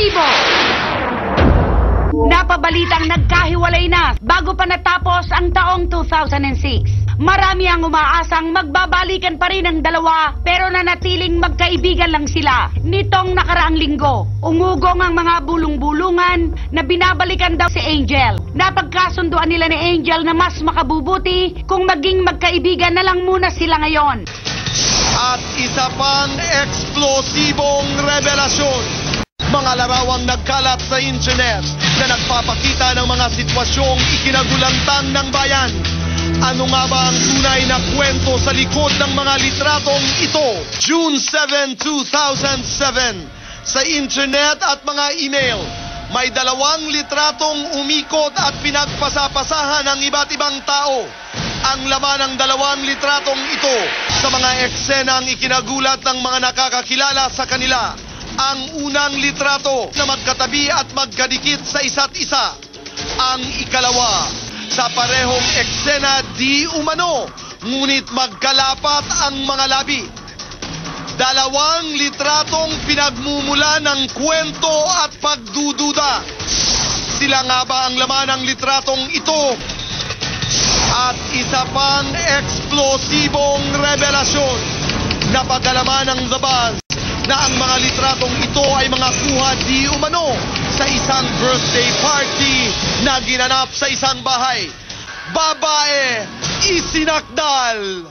eksplosibo! Napabalitang nagkahiwalay na bago pa natapos ang taong 2006. Marami ang umaasang magbabalikan pa rin ang dalawa pero nanatiling magkaibigan lang sila. Nitong nakaraang linggo, umugong ang mga bulong-bulungan na binabalikan daw si Angel. Napagkasunduan nila ni Angel na mas makabubuti kung maging magkaibigan na lang muna sila ngayon. At isa pang eksplosibong revelasyon. Mga larawang nagkalat sa internet na nagpapakita ng mga sitwasyong ikinagulantang ng bayan. Ano nga ba ang tunay na kwento sa likod ng mga litratong ito? June 7, 2007. Sa internet at mga email, may dalawang litratong umikot at pinagpasapasahan ng iba't ibang tao. Ang laman ng dalawang litratong ito sa mga eksenang ikinagulat ng mga nakakakilala sa kanila. Ang unang litrato na magkatabi at magkadikit sa isa't isa. Ang ikalawa sa parehong eksena di umano, ngunit magkalapat ang mga labi. Dalawang litratong pinagmumula ng kwento at pagdududa. Sila nga ba ang laman ng litratong ito? At isa pang eksplosibong revelasyon na pagkalaman ng The Buzz na ang mga litratong ito ay mga kuha di umano sa isang birthday party na ginanap sa isang bahay. Babae, isinakdal!